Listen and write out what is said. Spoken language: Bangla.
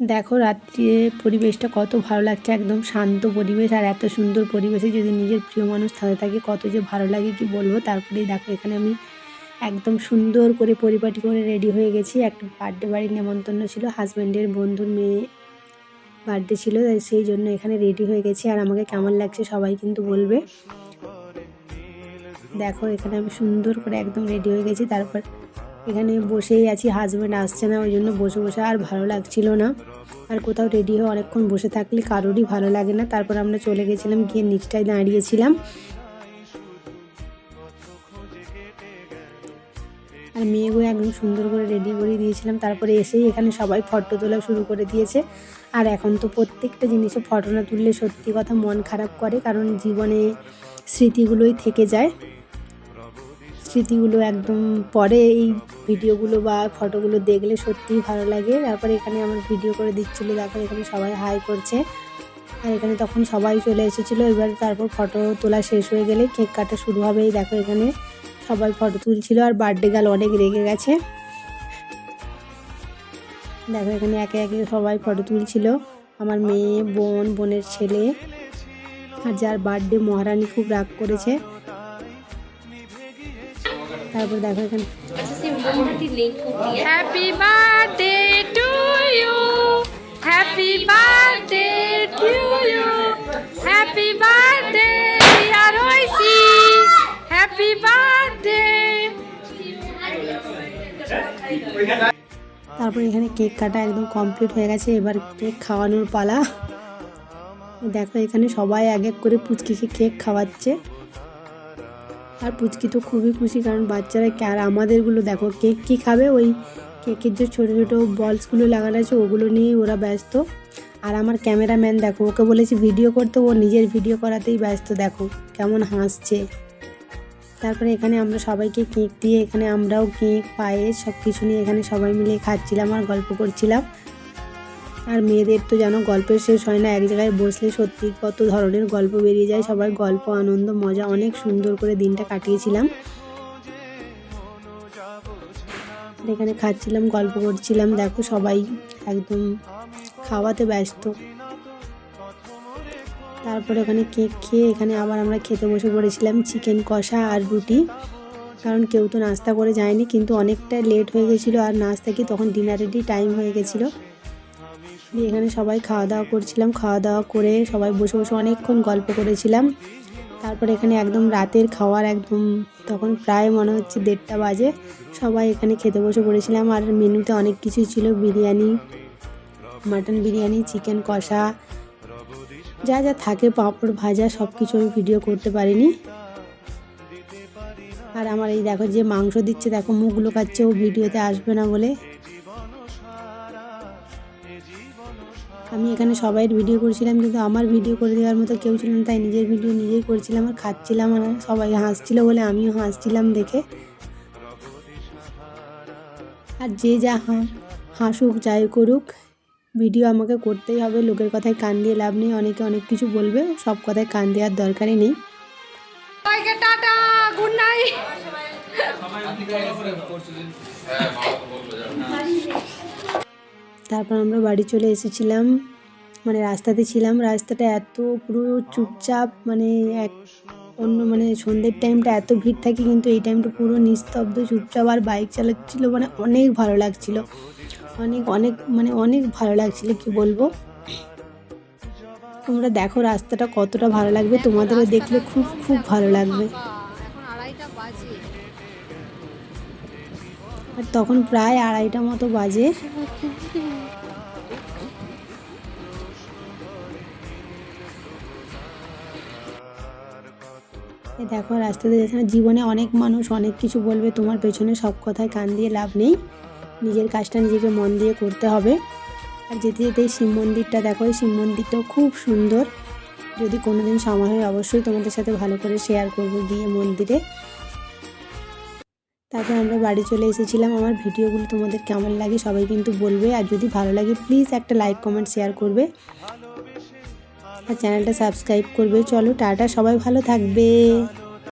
দেখো রাত্রে পরিবেশটা কত ভালো লাগছে, একদম শান্ত পরিবেশ আর এত সুন্দর পরিবেশে যদি নিজের প্রিয় মানুষ থাকে থাকে কত যে ভালো লাগে কি বলব? তারপরেই দেখো এখানে আমি একদম সুন্দর করে পরিপাটি করে রেডি হয়ে গেছি। একটা বার্থডে বাড়ির নেমন্তন্ন ছিল হাজব্যান্ডের বন্ধুর মেয়ে বার্থডে ছিল সেই জন্য এখানে রেডি হয়ে গেছি। আর আমাকে কেমন লাগছে সবাই কিন্তু বলবে। দেখো এখানে আমি সুন্দর করে একদম রেডি হয়ে গেছি। তারপর এখানে বসেই আছি হাজব্যান্ড আসছে না, ওই জন্য বসে বসে আর ভালো লাগছিল না। আর কোথাও রেডি হয়ে অনেকক্ষণ বসে থাকলে কারোরই ভালো লাগে না। তারপর আমরা চলে গেছিলাম, গিয়ে নিচটায় দাঁড়িয়েছিলাম। আর মেয়েগুলো একদম সুন্দর করে রেডি করে দিয়েছিলাম। তারপরে এসেই এখানে সবাই ফটো তোলা শুরু করে দিয়েছে। আর এখন তো প্রত্যেকটা জিনিসে ফটো না তুললে সত্যি কথা মন খারাপ করে, কারণ জীবনে স্মৃতিগুলোই থেকে যায়। স্মৃতিগুলো একদম পরে এই ভিডিওগুলো বা ফটোগুলো দেখলে সত্যিই ভালো লাগে। তারপরে এখানে আমার ভিডিও করে দিচ্ছিল, তারপরে এখানে সবাই হাই করছে। আর এখানে তখন সবাই চলে এসেছিল, এবার তারপর ফটো তোলা শেষ হয়ে গেলে কেক কাটা শুরু হবে দেখো এখানে সবাই ফটো তুলছিল আর বার্থডে গাল অনেক রেগে গেছে। দেখো এখানে একে একে সবাই ফটো তুলছিল, আমার মেয়ে, বোন, বোনের ছেলে। আর যার বার্থডে মহারানী খুব রাগ করেছে। তারপর দেখো এখানে Happy birthday to you. Happy birthday to you. Happy birthday, dear Oisi. Happy birthday. তারপর এখানে কেক কাটা একদম কমপ্লিট হয়ে গেছে এবার কেক খাওয়ানোর পালা দেখো এখানে সবাই এক এক করে পুচকিকে কেক খাওয়াচ্ছে আর পুচকি তো খুবই খুশি কারণ বাচ্চারা আর আমাদেরগুলো দেখো কেক কী খাবে? ওই কেকের যে ছোটো ছোটো বলসগুলো লাগানো আছে, ওগুলো নিয়েই ওরা ব্যস্ত। আর আমার ক্যামেরাম্যান দেখো, ওকে বলেছি ভিডিও করতে, ও নিজের ভিডিও করাতেই ব্যস্ত। দেখো কেমন হাসছে। তারপরে এখানে আমরা সবাইকে কেক দিয়ে, এখানে আমরাও কেক, পায়েস সব কিছু নিয়ে এখানে সবাই মিলে খাচ্ছিলাম আর গল্প করছিলাম। আর মেয়েদের তো যেন গল্পের শেষ হয় না, এক জায়গায় বসলে সত্যি কত ধরনের গল্প বেরিয়ে যায় সবাই গল্প, আনন্দ, মজা, অনেক সুন্দর করে দিনটা কাটিয়েছিলাম। এখানে খাচ্ছিলাম, গল্প করছিলাম, দেখো সবাই একদম খাওয়াতে ব্যস্ত। তারপরে ওখানে কেক খেয়ে এখানে আবার আমরা খেতে বসে পড়েছিলাম চিকেন কষা আর রুটি। কারণ কেউ তো নাস্তা করে যায়নি, কিন্তু অনেকটা লেট হয়ে গেছিল আর নাস্তা কি তখন ডিনারেরই টাইম হয়ে গেছিল। দিয়ে এখানে সবাই খাওয়া দাওয়া করছিলাম। খাওয়া দাওয়া করে সবাই বসে বসে অনেকক্ষণ গল্প করেছিলাম। তারপরে এখানে একদম রাতের খাওয়ার একদম তখন প্রায় মনে হচ্ছে দেড়টা বাজে। সবাই এখানে খেতে বসে পড়েছিলাম আর মেনুতে অনেক কিছুই ছিল। বিরিয়ানি, মাটন বিরিয়ানি, চিকেন কষা, যা যা থাকে, পাঁপড় ভাজা সব কিছু আমি ভিডিও করতে পারিনি। আর আমার এই দেখো যে মাংস দিচ্ছে, দেখো মুখ লুকাচ্ছে ও ভিডিওতে আসবে না বলে। আমি এখানে সবাইয়ের ভিডিও করছিলাম কিন্তু আমার ভিডিও করে দেওয়ার মতো কেউ ছিল না তাই নিজের ভিডিও নিজেই করছিলাম আর খাচ্ছিলাম আর সবাই হাসছিল বলে আমিও হাসছিলাম দেখে। আর যে যা হা- হাসুক যাই করুক ভিডিও আমাকে করতেই হবে লোকের কথায় কান দিয়ে লাভ নেই অনেকে অনেক কিছু বলবে সব কথায় কান দেওয়ার দরকারই নেই। টাটা গুড নাইট তারপর আমরা বাড়ি চলে এসেছিলাম মানে রাস্তাতে ছিলাম। রাস্তাটা এত পুরো চুপচাপ মানে এক অন্য মানে সন্ধ্যের টাইমটা এত ভিড় থাকে, কিন্তু এই টাইমটা পুরো নিস্তব্ধ, চুপচাপ। আর বাইক চালাচ্ছিল মানে অনেক ভালো লাগছিল। অনেক অনেক মানে অনেক ভালো লাগছিল, কি বলব? তোমরা দেখো রাস্তাটা কতটা ভালো লাগবে, তোমাদেরও দেখলে খুব খুব ভালো লাগবে। এখন আড়াইটা বাজে। আর তখন প্রায় আড়াইটা মতো বাজে। দেখো, রাস্তাতে যাচ্ছে না জীবনে অনেক মানুষ অনেক কিছু বলবে, তোমার পেছনে সব কথায় কান দিয়ে লাভ নেই। নিজের কাজটা নিজেকে মন দিয়ে করতে হবে। আর যেতে যেতে এই শিব মন্দিরটা দেখো, এই শিব মন্দিরটাও খুব সুন্দর। যদি কোনো দিন সময় হয়, অবশ্যই তোমাদের সাথে ভালো করে শেয়ার করব গিয়ে মন্দিরে। তারপর আমরা বাড়ি চলে এসেছিলাম। আমার ভিডিওগুলো তোমাদের কেমন লাগে সবাই কিন্তু বলবে। আর যদি ভালো লাগে প্লিজ একটা লাইক কমেন্ট শেয়ার করবে। আর চ্যানেলটা সাবস্ক্রাইব করবে। চলো, টাটা, সবাই ভালো থাকবে।